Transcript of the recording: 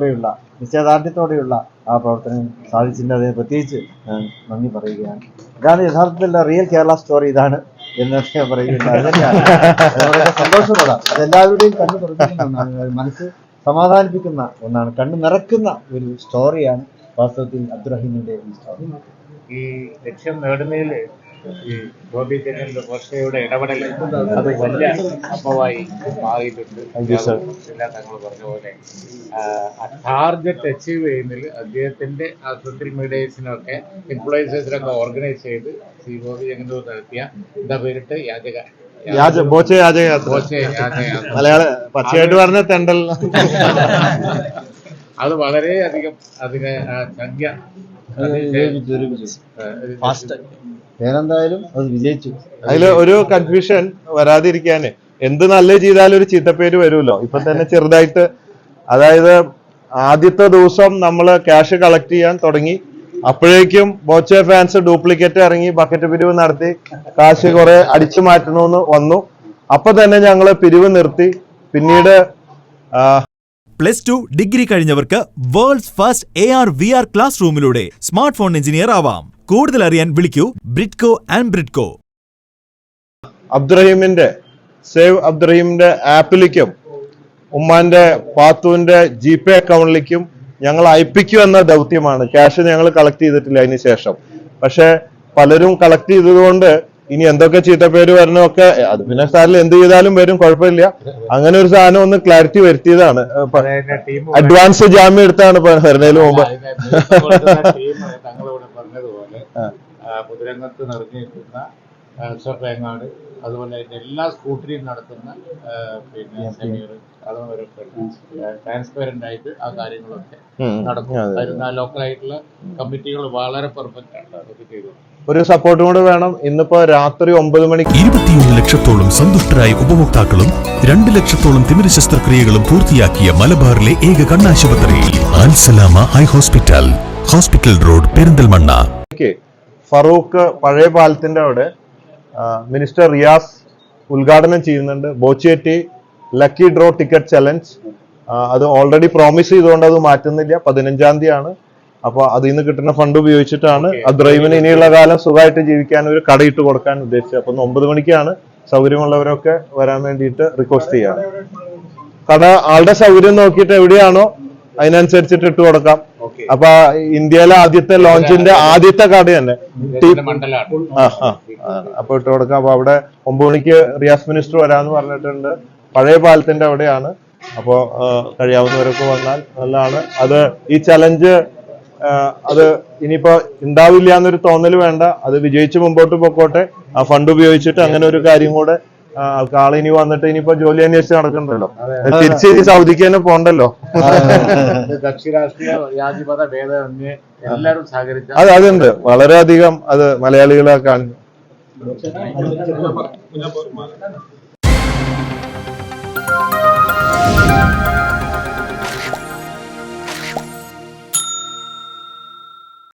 ോടെയുള്ള നിശ്ചയദാർഢ്യത്തോടെയുള്ള ആ പ്രവർത്തനം സാധിച്ചിട്ടുണ്ട്. അതിന് പ്രത്യേകിച്ച് നന്ദി പറയുകയാണ്. ഇതാണ് യഥാർത്ഥത്തിലുള്ള റിയൽ കേരള സ്റ്റോറി ഇതാണ് എന്ന് ഞാൻ സന്തോഷമുള്ള വളരെ സന്തോഷപ്പെടാം അതെല്ലാവരുടെയും കണ്ണു തുറക്കുന്ന മനസ്സ് സമാധാനിപ്പിക്കുന്ന ഒന്നാണ്. കണ്ണു നിറക്കുന്ന ഒരു സ്റ്റോറിയാണ് വാസ്തവത്തിൽ അബ്ദുറഹീമിന്റെ ഈ സ്റ്റോറി ഈ ലക്ഷ്യം നേടുന്നതിൽ ഈ ഗോപി ചന്ദ്രന്റെ വർഷയുടെ ഇടപെടൽ അത് വലിയ സംഭവമായി മാറിയിട്ടുണ്ട്. എല്ലാം തങ്ങൾ പറഞ്ഞ പോലെ ടാർഗറ്റ് അച്ചീവ് ചെയ്യുന്നതിൽ അദ്ദേഹത്തിന്റെ ആ സോഷ്യൽ മീഡിയസിനൊക്കെ ഇൻഫ്ലുവൻസേഴ്സിനൊക്കെ ഓർഗനൈസ് ചെയ്ത് ശ്രീ ഗോപി ചന്ദ്രൻ നടത്തിയ എന്താ പേരിട്ട് യാചക. മലയാള പച്ചയായിട്ട് പറഞ്ഞ തെണ്ടൽ. അത് വളരെയധികം അതിന് സംഖ്യ ആ, ഏനെന്തായാലും അത് വിജയിച്ചു. അതിൽ ഒരു കൺഫ്യൂഷൻ വരാതിരിക്കാന്. എന്ത് നല്ല ചെയ്താലും ഒരു ചീത്തപ്പേര് വരുമല്ലോ. ഇപ്പൊ തന്നെ ചെറുതായിട്ട് അതായത് ആദ്യത്തെ ദിവസം നമ്മൾ ക്യാഷ് കളക്ട് ചെയ്യാൻ തുടങ്ങി. അപ്പോഴേക്കും ബോച്ചെ ഫാൻസ് ഡ്യൂപ്ലിക്കേറ്റ് ഇറങ്ങി ബക്കറ്റ് പിരിവ് നടത്തി. കാശ് കുറെ അടിച്ചു മാറ്റണമെന്ന് വന്നു. അപ്പൊ തന്നെ ഞങ്ങൾ പിരിവ് നിർത്തി. പിന്നീട് plus two degree കഴിഞ്ഞവർക്ക് world's first A R V R class റൂമിലൂടെ smart phone engineer ആവാം. കൂടുതൽ അറിയാൻ വിളിക്കൂ ബ്രിഡ്കോ ആൻഡ് ബ്രിഡ്കോ. അബ്ദുറഹീമിന്റെ സേവ് അബ്ദുറഹീമിന്റെ ആപ്പിലേക്കും ഉമ്മാന്റെ പാത്തുവിന്റെ ജി പേ അക്കൗണ്ടിലേക്കും ഞങ്ങൾ അയപ്പിക്കും എന്ന ദൗത്യമാണ്. ക്യാഷ് ഞങ്ങൾ കളക്ട് ചെയ്തിട്ടില്ല അതിന് ശേഷം. പക്ഷെ പലരും കളക്ട് ചെയ്തതുകൊണ്ട് ഇനി എന്തൊക്കെ ചീത്തപ്പേര് വരണമൊക്കെ അത് പിന്നെ സാറിൽ എന്ത് ചെയ്താലും വരും കുഴപ്പമില്ല. അങ്ങനെ ഒരു സാധനം ഒന്ന് ക്ലാരിറ്റി വരുത്തിയതാണ്. അഡ്വാൻസ് ജാമ്യം എടുത്താണ് ഇപ്പൊ വരുന്നതിന് മുമ്പ്. പൊതുരംഗത്ത് നിറഞ്ഞു നിൽക്കുന്ന സ്വപ്പേങ്ങാട് അതുപോലെ തന്നെ എല്ലാ സ്കൂട്ടറിയും നടത്തുന്ന പിന്നെ സമീർ അതുവരൊക്കെ ട്രാൻസ്പെറന്റ് ആയിട്ട് ആ കാര്യങ്ങളൊക്കെ നടക്കും. വരുന്ന ലോക്കലായിട്ടുള്ള കമ്മിറ്റികൾ വളരെ പെർഫെക്റ്റ് ആണ് അതൊക്കെ ചെയ്തു ഒരു സപ്പോർട്ടും കൂടെ വേണം. ഇന്നിപ്പോ രാത്രി ഒമ്പത് മണി ഇരുപത്തിയൊന്ന് ലക്ഷത്തോളം സന്തുഷ്ടരായ ഉപഭോക്താക്കളും രണ്ട് ലക്ഷത്തോളം തിമിര ശസ്ത്രക്രിയകളും പൂർത്തിയാക്കിയ മലബാറിലെ ഏക കണ്ണാശുപത്രി Alsalama eye hospital. Hospital road Perinthalmanna. ക്ക് ഫറൂഖ് പഴയ പാലത്തിന്റെ അവിടെ മിനിസ്റ്റർ റിയാസ് ഉദ്ഘാടനം ചെയ്യുന്നുണ്ട്. Boche tea lucky draw ticket challenge. അത് ഓൾറെഡി പ്രോമിസ് ചെയ്തുകൊണ്ട് അത് മാറ്റുന്നില്ല. പതിനഞ്ചാം തീയതിയാണ്. അപ്പൊ അതിൽ നിന്ന് കിട്ടുന്ന ഫണ്ട് ഉപയോഗിച്ചിട്ടാണ് അദ്രൈമിന് ഇനിയുള്ള കാലം സുഖമായിട്ട് ജീവിക്കാൻ ഒരു കടയിട്ട് കൊടുക്കാൻ ഉദ്ദേശിച്ചത്. അപ്പൊ ഒമ്പത് മണിക്കാണ് സൗകര്യമുള്ളവരൊക്കെ വരാൻ വേണ്ടിയിട്ട് റിക്വസ്റ്റ് ചെയ്യാം കട ആളുടെ സൗകര്യം നോക്കിയിട്ട് എവിടെയാണോ അതിനനുസരിച്ചിട്ട് ഇട്ട് കൊടുക്കാം. ഓക്കെ അപ്പൊ ഇന്ത്യയിലെ ആദ്യത്തെ ലോഞ്ചിന്റെ ആദ്യത്തെ കട തന്നെ. അപ്പൊ ഇട്ട് കൊടുക്കാം. അപ്പൊ അവിടെ ഒമ്പത് മണിക്ക് റിയാസ് മിനിസ്റ്റർ വരാന്ന് പറഞ്ഞിട്ടുണ്ട്. പഴയ പാലത്തിന്റെ അവിടെയാണ്. അപ്പോ കഴിയാവുന്നവരൊക്കെ വന്നാൽ നല്ലതാണ്. അത് ഈ ചലഞ്ച് അത് ഇനിയിപ്പോ ഉണ്ടാവില്ല എന്നൊരു തോന്നൽ വേണ്ട. അത് വിജയിച്ച് മുമ്പോട്ട് പൊക്കോട്ടെ. ആ ഫണ്ട് ഉപയോഗിച്ചിട്ട് അങ്ങനെ ഒരു കാര്യം കൂടെ ആ, ആൾക്ക് ആൾ ഇനി വന്നിട്ട് ഇനിയിപ്പോ ജോലി അന്വേഷിച്ച് നടക്കണ്ടല്ലോ. തിരിച്ച് സൗദിക്ക് തന്നെ പോണ്ടല്ലോ. കക്ഷി രാഷ്ട്രീയ ജാതിമത ഭേദമന്യേ എല്ലാവരും സഹകരിച്ച അത് അതുണ്ട്. വളരെയധികം അത് മലയാളികളെ കാണുന്നു